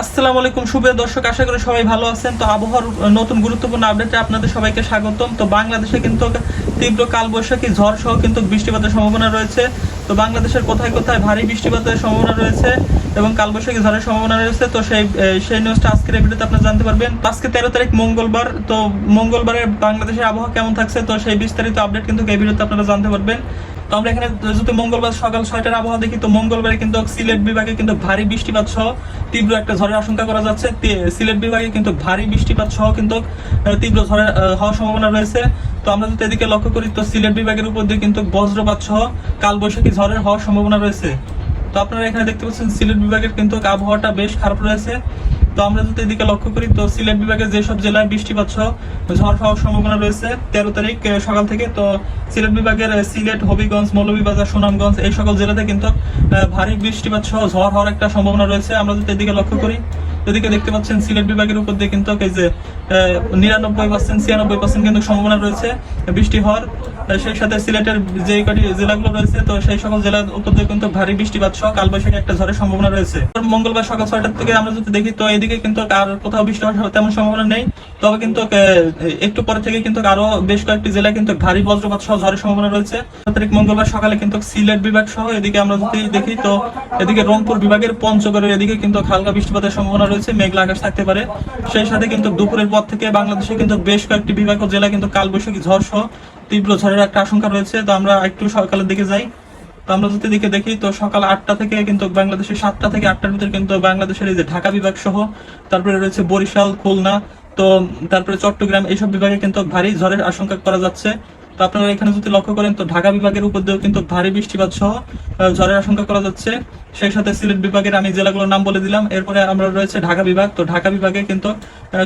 আসসালামু আলাইকুম শুভ দর্শক, আশা করি সবাই ভালো আছেন। তো আবহাওয়ার নতুন গুরুত্বপূর্ণ আপডেটে আপনাদের সবাইকে স্বাগতম। তো বাংলাদেশে কিন্তু তীব্র কালবৈশাখী ঝড় সহ কিন্তু বৃষ্টিপাতের সম্ভাবনা রয়েছে। তো বাংলাদেশের কোথায় কোথায় ভারী বৃষ্টিপাতের সম্ভাবনা রয়েছে এবং কালবৈশাখী ঝড়ের সম্ভাবনা রয়েছে, তো সেই সেই নিউজটা আজকের এই ভিডিওতে আপনারা জানতে পারবেন। আজকে তেরো তারিখ মঙ্গলবার, তো মঙ্গলবারে বাংলাদেশের আবহাওয়া কেমন থাকছে, তো সেই বিস্তারিত আপডেট কিন্তু এই ভিডিওতে আপনারা জানতে পারবেন। তো আমরা এখানে যদি মঙ্গলবার সকাল ছয়টার আবহাওয়া দেখি, তো মঙ্গলবারে কিন্তু সিলেট বিভাগে কিন্তু ভারী বৃষ্টিপাত সহ তীব্র একটা ঝড়ের আশঙ্কা করা যাচ্ছে। সিলেট বিভাগে কিন্তু ভারী বৃষ্টিপাত সহ কিন্তু তীব্র ঝড়ের হওয়ার সম্ভাবনা রয়েছে। তো আমরা যদি এদিকে লক্ষ্য করি, তো সিলেট বিভাগের উপর দিয়ে কিন্তু বজ্রপাত সহ কালবৈশাখী ঝড়ের হওয়ার সম্ভাবনা রয়েছে। তো আপনারা এখানে দেখতে পাচ্ছেন, সিলেট বিভাগের কিন্তু আবহাওয়াটা বেশ খারাপ রয়েছে। তো আমরা যদি এদিকে লক্ষ্য করি, তো সিলেট বিভাগের যেসব জেলায় বৃষ্টিপাত সহ ঝড় হওয়ার সম্ভাবনা রয়েছে, তেরো তারিখ সকাল থেকে, তো সিলেট বিভাগের সিলেট, হবিগঞ্জ, মৌলভীবাজার, সুনামগঞ্জ এই সকল জেলাতে কিন্তু ভারী বৃষ্টিপাত সহ ঝড় হওয়ার একটা সম্ভাবনা রয়েছে। আমরা যদি এদিকে লক্ষ্য করি, এদিকে দেখতে পাচ্ছেন সিলেট বিভাগের উপর দিয়ে কিন্তু, এই যে নিরানব্বই পার্সেন্ট, ছিয়ানব্বই পার্সেন্ট কিন্তু সম্ভাবনা রয়েছে বৃষ্টি হওয়ার। সেই সাথে সিলেটের যে কটি জেলাগুলো রয়েছে, তো সেই সকল জেলার উপর কিন্তু ভারী বৃষ্টিপাত সহ কালবৈশাখী একটা ঝড়ের সম্ভাবনা রয়েছে। মঙ্গলবার সকাল ছয়টার থেকে আমরা যদি দেখি, তো এদিকে কিন্তু আর কোথাও বৃষ্টি হওয়ার তেমন সম্ভাবনা নেই। তবে কিন্তু একটু পরে থেকে কিন্তু আরও বেশ কয়েকটি জেলায় কিন্তু ভারী বজ্রপাত সহ ঝড়ের সম্ভাবনা রয়েছে। তারিখ মঙ্গলবার সকালে কিন্তু সিলেট বিভাগ সহ এদিকে আমরা যদি দেখি, তো এদিকে রংপুর বিভাগের পঞ্চগড়ের এদিকে কিন্তু হালকা বৃষ্টিপাতের সম্ভাবনা রয়েছে। মেঘলা আকাশ থাকতে পারে। সেই সাথে কিন্তু দুপুরের পর থেকে বাংলাদেশে কিন্তু বেশ কয়েকটি বিভাগ জেলা কিন্তু কালবৈশাখী ঝড় সহ তীব্র ঝড়ের একটা আশঙ্কা রয়েছে। তো আমরা একটু সকালের দিকে যাই। তো আমরা যদি দিকে দেখি, তো সকাল আটটা থেকে কিন্তু বাংলাদেশের সাতটা থেকে আটটার ভিতরে কিন্তু বাংলাদেশের এই যে ঢাকা বিভাগ সহ, তারপরে রয়েছে বরিশাল, খুলনা, তো তারপরে চট্টগ্রাম, এইসব বিভাগে কিন্তু ভারী ঝড়ের আশঙ্কা করা যাচ্ছে। তো আপনারা এখানে যদি লক্ষ্য করেন, তো ঢাকা বিভাগের উপর দিয়েও কিন্তু ভারী বৃষ্টিপাত সহ ঝড়ের আশঙ্কা করা যাচ্ছে। সেই সাথে সিলেট বিভাগের আমি জেলাগুলোর নাম বলে দিলাম। এরপরে আমরা রয়েছে ঢাকা বিভাগ। তো ঢাকা বিভাগে কিন্তু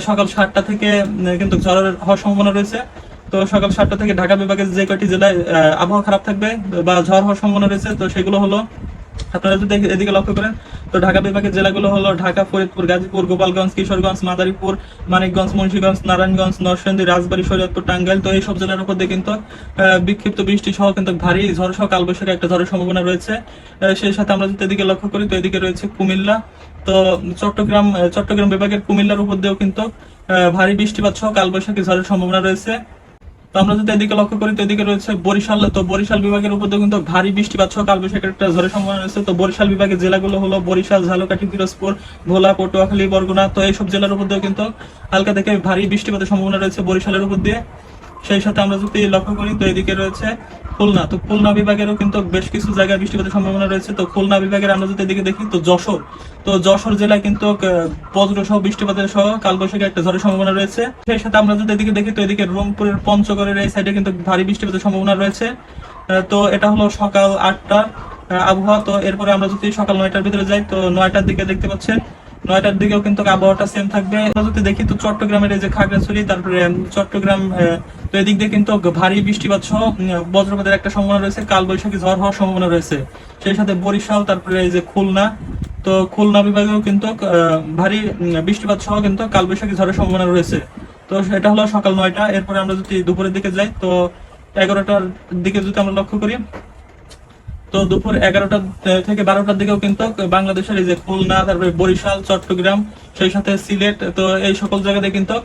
সকাল সাতটা থেকে কিন্তু ঝড়ের হওয়ার সম্ভাবনা রয়েছে। তো সকাল সাতটা থেকে ঢাকা বিভাগের যে কয়টি জেলায় আবহাওয়া খারাপ থাকবে বা ঝড় হওয়ার সম্ভাবনা রয়েছে, তো সেগুলো হলো, আপনারা যদি এদিকে লক্ষ্য করেন তো ঢাকা বিভাগের জেলাগুলো হলো ঢাকা, ফরিদপুর, গাজীপুর, গোপালগঞ্জ, কিশোরগঞ্জ, মাদারীপুর, মানিকগঞ্জ, মুন্সিগঞ্জ, নারায়ণগঞ্জ, নরসিংদী, রাজবাড়ী, শরীয়তপুর, টাঙ্গাইল, তো এইসব জেলার উপর দিয়ে কিন্তু বিক্ষিপ্ত বৃষ্টি সহ কিন্তু ভারী ঝড় সহ কালবৈশাখী একটা ঝড়ের সম্ভাবনা রয়েছে। সেই সাথে আমরা যদি এদিকে লক্ষ্য করি, তো এদিকে রয়েছে কুমিল্লা। তো চট্টগ্রাম চট্টগ্রাম বিভাগের কুমিল্লার উপর দিয়েও কিন্তু ভারী বৃষ্টিপাত সহ কালবৈশাখী ঝড়ের সম্ভাবনা রয়েছে। তো আমরা যদি এদিকে লক্ষ্য করি, তো এদিকে রয়েছে বরিশাল। তো বরিশাল বিভাগের উপর কিন্তু ভারী বৃষ্টিপাত ছকাল বৈশাখের একটা ঝড়ের সম্ভাবনা রয়েছে। তো বরিশাল বিভাগের জেলাগুলো হলো বরিশাল, ঝালকাঠি, পিরোজপুর, ভোলা, পটুয়াখালী, বরগুনা। তো এইসব জেলার উপর দিয়েও কিন্তু হালকা থেকে ভারী বৃষ্টিপাতের সম্ভাবনা রয়েছে বরিশালের উপর দিয়ে। সেই সাথে আমরা যদি লক্ষ্য করি, তো এদিকে রয়েছে খুলনা। তো খুলনা বিভাগেরও কিন্তু বেশ কিছু জায়গায় বৃষ্টিপাতের সম্ভাবনা রয়েছে। তো খুলনা বিভাগের আমরা যদি এদিকে দেখি, তো যশোর। তো যশোর জেলায় কিন্তু বজ্র সহ বৃষ্টিপাতের সহ কালবৈশাখী একটা ঝড়ের সম্ভাবনা রয়েছে। সেই সাথে আমরা যদি এদিকে দেখি, তো এদিকে রংপুরের পঞ্চগড়ের এই সাইডে কিন্তু ভারী বৃষ্টিপাতের সম্ভাবনা রয়েছে। তো এটা হলো সকাল আটটা আবহাওয়া। তো এরপরে আমরা যদি সকাল নয়টার ভিতরে যাই, তো নয়টার দিকে দেখতে পাচ্ছেন নয়টার দিকেও কিন্তু আবহাওয়াটা সেম থাকবে। যদি দেখি তো চট্টগ্রামের এই যে খাগড়াছড়ি, তারপরে চট্টগ্রাম তো এদিক দিয়ে কিন্তু ভারী বৃষ্টিপাত সহ বজ্রপাতের একটা সম্ভাবনা রয়েছে কাল বৈশাখী ঝড় হওয়ার সম্ভাবনা রয়েছে। সেই সাথে বরিশাল, তারপরে এই যে খুলনা, তো খুলনা বিভাগেও কিন্তু ভারী বৃষ্টিপাত সহ কিন্তু কালবৈশাখী ঝড়ের সম্ভাবনা রয়েছে। তো সেটা হলো সকাল নয়টা, এরপরে আমরা যদি দুপুরের দিকে যাই, তো এগারোটার দিকে যদি আমরা লক্ষ্য করি তো দুপুর এগারোটা থেকে বারোটার দিকেও কিন্তু বাংলাদেশের এই যে খুলনা, তারপরে বরিশাল, চট্টগ্রাম, সেই সাথে সিলেট, তো এই সকল জায়গাতে কিন্তু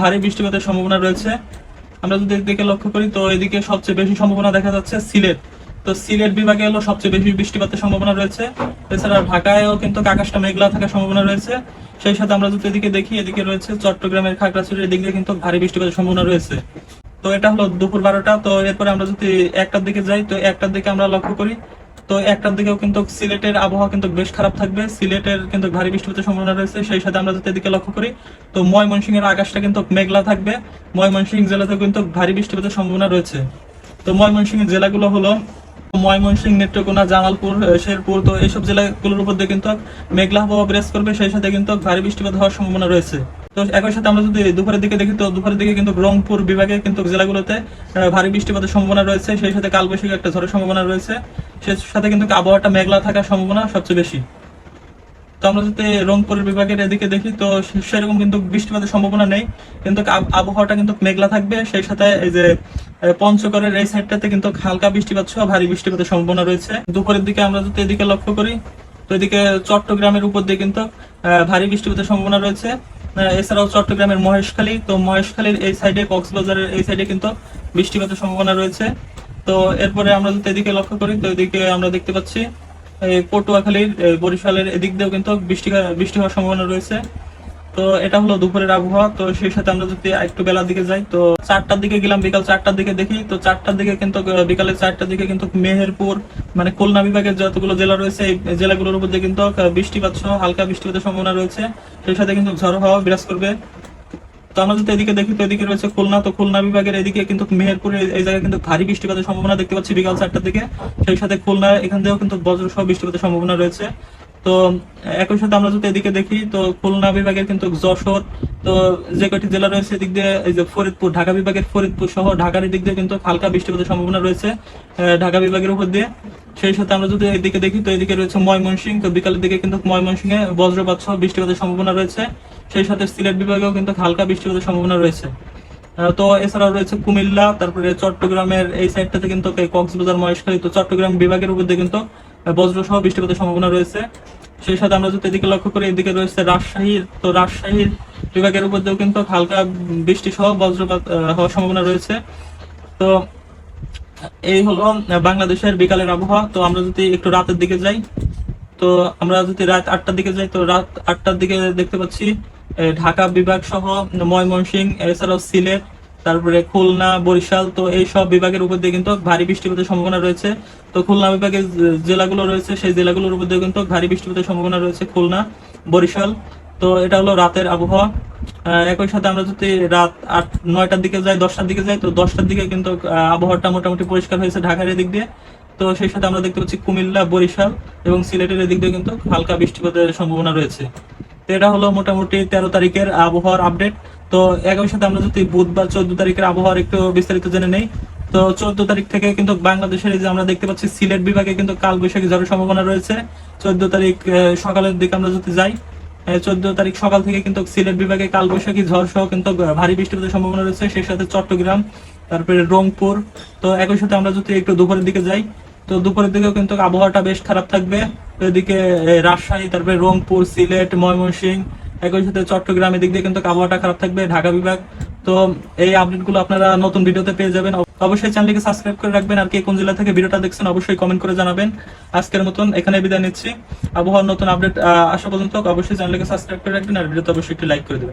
ভারী বৃষ্টিপাতের সম্ভাবনা রয়েছে। আমরা যদি এদিকে লক্ষ্য করি, তো এদিকে সবচেয়ে বেশি সম্ভাবনা দেখা যাচ্ছে সিলেট। তো সিলেট বিভাগে হলো সবচেয়ে বেশি বৃষ্টিপাতের সম্ভাবনা রয়েছে। এছাড়া ঢাকায়ও কিন্তু আকাশটা মেঘলা থাকার সম্ভাবনা রয়েছে। সেই সাথে আমরা যদি এদিকে দেখি, এদিকে রয়েছে চট্টগ্রামের খাগড়াছড়ির এদিকে কিন্তু ভারী বৃষ্টিপাতের সম্ভাবনা রয়েছে। তো এটা হলো দুপুর বারোটা, তো এরপরে আমরা যদি একটার দিকে যাই, তো একটার দিকে আমরা লক্ষ্য করি, তো একটার দিকেও কিন্তু সিলেটের আবহাওয়া কিন্তু বেশ খারাপ থাকবে, সিলেটের কিন্তু ভারী বৃষ্টিপাতের সম্ভাবনা রয়েছে, সেই সাথে আমরা যদি এদিকে লক্ষ্য করি, তো ময়মনসিংহ এর আকাশটা কিন্তু মেঘলা থাকবে, ময়মনসিংহ জেলাতেও কিন্তু ভারী বৃষ্টিপাতের সম্ভাবনা রয়েছে। তো ময়মনসিংহ জেলাগুলো হলো ময়মনসিংহ, নেত্রকোনা, জামালপুর, শেরপুর, তো এইসব জেলাগুলোর উপর দিয়ে কিন্তু মেঘলা আবহাওয়া বিরাজ করবে, সেই সাথে কিন্তু ভারী বৃষ্টিপাত হওয়ার সম্ভাবনা রয়েছে। তো একই সাথে আমরা যদি দুপুরের দিকে দেখি, তো দুপুরের দিকে কিন্তু রংপুর বিভাগে কিন্তু জেলাগুলোতে ভারী বৃষ্টিপাতের সম্ভাবনা রয়েছে। সেই সাথে কালবৈশাখী একটা ঝড়ের সম্ভাবনা রয়েছে। সাথে কিন্তু আবহাওয়াটা মেঘলা থাকার সম্ভাবনা সবচেয়ে বেশি। তো আমরা যদি বিভাগের এদিকে দেখি, তো সেরকম কিন্তু বৃষ্টিপাতের সম্ভাবনা নেই। কিন্তু আবহাওয়াটা কিন্তু মেঘলা থাকবে। সেই সাথে এই যে পঞ্চগড়ের এই সাইডটাতে কিন্তু হালকা বৃষ্টিপাত সহ ভারী বৃষ্টিপাতের সম্ভাবনা রয়েছে। দুপুরের দিকে আমরা যদি এদিকে লক্ষ্য করি, তো এদিকে চট্টগ্রামের উপর দিয়ে কিন্তু ভারী বৃষ্টিপাতের সম্ভাবনা রয়েছে। এছাড়াও চট্টগ্রামের মহেশখালী। তো মহেশখালীর এই সাইডে কক্সবাজারের এই সাইডে কিন্তু বৃষ্টিপাতের সম্ভাবনা রয়েছে। তো এরপরে আমরা যদি এদিকে লক্ষ্য করি, তো এদিকে আমরা দেখতে পাচ্ছি পটুয়াখালীর বরিশালের এদিক দিয়েও কিন্তু বৃষ্টি বৃষ্টি হওয়ার সম্ভাবনা রয়েছে। তো এটা হলো দুপুরের আবহাওয়া। তো সেই সাথে আমরা যদি একটু বেলার দিকে যাই, তো চারটার দিকে গেলাম, বিকাল চারটার দিকে দেখি। তো চারটার দিকে কিন্তু বিকালে চারটার দিকে কিন্তু মেহেরপুর মানে খুলনা বিভাগের যতগুলো জেলা রয়েছে, এই জেলাগুলোর উপর কিন্তু বৃষ্টিপাত সহ হালকা বৃষ্টিপাতের সম্ভাবনা রয়েছে। সেই সাথে কিন্তু ঝড় হাওয়া বিরাজ করবে। তো আমরা যদি এদিকে দেখি, তো এদিকে রয়েছে খুলনা। তো খুলনা বিভাগের এদিকে কিন্তু মেহেরপুরে এই জায়গায় কিন্তু ভারী বৃষ্টিপাতের সম্ভাবনা দেখতে পাচ্ছি বিকাল চারটার দিকে। সেই সাথে খুলনা, এখান থেকেও কিন্তু বজ্র সহ বৃষ্টিপাতের সম্ভাবনা রয়েছে। তো, একই সাথে আমরা যদি এদিকে দেখি, তো খুলনা বিভাগের কিন্তু যশোর, তো যে কয়টি জেলা রয়েছে এদিক দিয়ে, এই যে ফরিদপুর, ঢাকা বিভাগের ফরিদপুর সহ ঢাকার এদিক দিয়ে কিন্তু হালকা বৃষ্টিপাতের সম্ভাবনা রয়েছে ঢাকা বিভাগের উপর দিয়ে। সেই সাথে আমরা যদি এদিকে দেখি, তো এদিকে রয়েছে ময়মনসিংহ, তো বিকালের দিকে কিন্তু ময়মনসিংহে বজ্রপাত সহ বৃষ্টিপাতের সম্ভাবনা রয়েছে। সেই সাথে সিলেট বিভাগেও কিন্তু হালকা বৃষ্টিপাতের সম্ভাবনা রয়েছে। তো এছাড়াও রয়েছে কুমিল্লা, তারপরে চট্টগ্রামের এই সাইডটাতে কিন্তু কক্সবাজার মহেশখালী, তো চট্টগ্রাম বিভাগের উপর দিয়ে কিন্তু আহ, বজ্র সহ বৃষ্টিপাতের সম্ভাবনা রয়েছে। সেই সাথে আমরা যদি এদিকে লক্ষ্য করি এদিকে রয়েছে রাজশাহীর তো রাজশাহীর বিভাগের উপর দিয়েও কিন্তু হালকা বৃষ্টি সহ বজ্রপাত হওয়ার সম্ভাবনা রয়েছে। তো এই হলো বাংলাদেশের বিকালের আবহাওয়া। তো আমরা যদি একটু রাতের দিকে যাই তো আমরা যদি রাত আটটার দিকে যাই তো রাত আটটার দিকে দেখতে পাচ্ছি ঢাকা বিভাগ সহ ময়মনসিংহ এছাড়াও সিলেট তারপরে খুলনা, বরিশাল, তো এই সব বিভাগের উপর দিয়ে কিন্তু ভারী বৃষ্টিপাতের সম্ভাবনা রয়েছে। তো খুলনা বিভাগের জেলাগুলো রয়েছে, সেই জেলাগুলোর উপর দিয়ে কিন্তু ভারী বৃষ্টিপাতের সম্ভাবনা রয়েছে খুলনা, বরিশাল। তো এটা হলো রাতের আবহাওয়া। একই সাথে আমরা যদি রাত আট, নয়টার দিকে যাই, দশটার দিকে যাই, তো দশটার দিকে কিন্তু আবহাওয়াটা মোটামুটি পরিষ্কার হয়েছে ঢাকার এদিক দিয়ে। তো সেই সাথে আমরা দেখতে পাচ্ছি কুমিল্লা, বরিশাল এবং সিলেটের এদিক দিয়ে কিন্তু হালকা বৃষ্টিপাতের সম্ভাবনা রয়েছে। তো এটা হলো মোটামুটি তেরো তারিখের আবহাওয়ার আপডেট। তো একই সাথে আমরা যদি বুধবার চোদ্দ তারিখের আবহাওয়ার একটু বিস্তারিত জেনে নেই, তো চোদ্দ তারিখ থেকে কিন্তু বাংলাদেশের যে আমরা দেখতে পাচ্ছি, সিলেট বিভাগে কিন্তু কাল বৈশাখী ঝড়ের সম্ভাবনা রয়েছে। চোদ্দ তারিখ সকালের দিকে আমরা যদি যাই চোদ্দ তারিখ সকাল থেকে কিন্তু সিলেট বিভাগে কালবৈশাখী ঝড় সহ কিন্তু ভারী বৃষ্টিপাতের সম্ভাবনা রয়েছে। সেই সাথে চট্টগ্রাম, তারপরে রংপুর, তো একই সাথে আমরা যদি একটু দুপুরের দিকে যাই, তো দুপুরের দিকেও কিন্তু আবহাওয়াটা বেশ খারাপ থাকবে। এদিকে রাজশাহী, তারপরে রংপুর, সিলেট, ময়মনসিংহ একই সাথে চট্টগ্রামে দিক দিয়ে কিন্তু আবহাওয়াটা খারাপ থাকবে, ঢাকা বিভাগ। তো এই আপডেটগুলো আপনারা নতুন ভিডিওতে পেয়ে যাবেন। অবশ্যই চ্যানেলটিকে সাবস্ক্রাইব করে রাখবেন আর কে কোন জেলা থেকে ভিডিওটা দেখছেন অবশ্যই কমেন্ট করে জানাবেন। আজকের মতন এখানে বিদায় নিচ্ছি। আবহাওয়ার নতুন আপডেট আসা পর্যন্ত অবশ্যই চ্যানেলটিকে সাবস্ক্রাইব করে রাখবেন আর ভিডিওতে অবশ্যই একটি লাইক করে দেবেন।